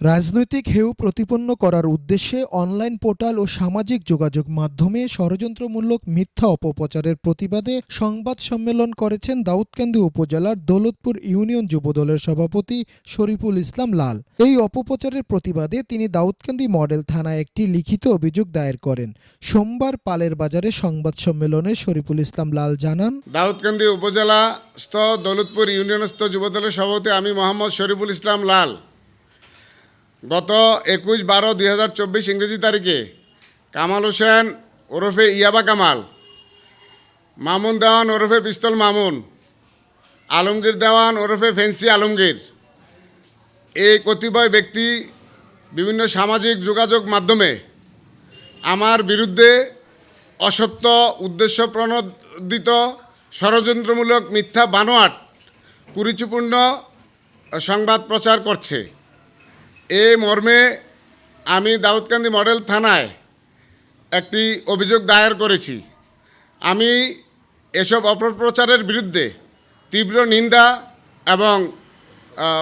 রাজনৈতিক হেউ প্রতিপন্ন করার উদ্দেশ্যে অনলাইন পোর্টাল ও সামাজিক যোগাযোগ মাধ্যমে ষড়যন্ত্রমূলক মিথ্যা অপপ্রচারের প্রতিবাদে সংবাদ সম্মেলন করেছেন দাউদকান্দি উপজেলার দৌলতপুর ইউনিয়ন যুবদলের সভাপতি শরীফুল ইসলাম লাল। এই অপপ্রচারের প্রতিবাদে তিনি দাউদকান্দি মডেল থানায় একটি লিখিত অভিযোগ দায়ের করেন। সোমবার পালের বাজারে সংবাদ সম্মেলনে শরীফুল ইসলাম লাল জানান, দাউদকান্দি উপজেলাস্থ দৌলতপুর ইউনিয়নস্থ যুবদলের সভাপতি আমি মোহাম্মদ শরীফুল ইসলাম লাল। গত একুশ বারো দুই হাজার চব্বিশ ইংরেজি তারিখে কামাল হোসেন ওরফে ইয়াবা কামাল, মামুন দেওয়ান ওরফে পিস্তল মামুন, আলমগীর দেওয়ান ওরফে ফেন্সি আলমগীর। এই কতিপয় ব্যক্তি বিভিন্ন সামাজিক যোগাযোগ মাধ্যমে আমার বিরুদ্ধে অসত্য উদ্দেশ্য প্রণোদিত ষড়যন্ত্রমূলক মিথ্যা বানোয়াট, কুরুচিপূর্ণ সংবাদ প্রচার করছে। এ মর্মে আমি দাউদকান্দি মডেল থানায় একটি অভিযোগ দায়ের করেছি। আমি এসব অপপ্রচারের বিরুদ্ধে তীব্র নিন্দা এবং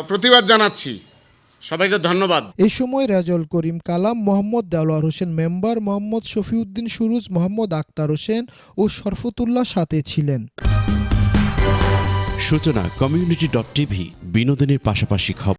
প্রতিবাদ জানাচ্ছি। সবাইকে ধন্যবাদ। এই সময় রাজল করিম কালাম মোহাম্মদ দেওয়ার হোসেন মেম্বার মোহাম্মদ শফিউদ্দিন সুরুজ মোহাম্মদ আক্তার হোসেন ও শরফতুল্লাহ সাথে ছিলেন। সূচনা কমিউনিটি ডট টিভি বিনোদনের পাশাপাশি খবর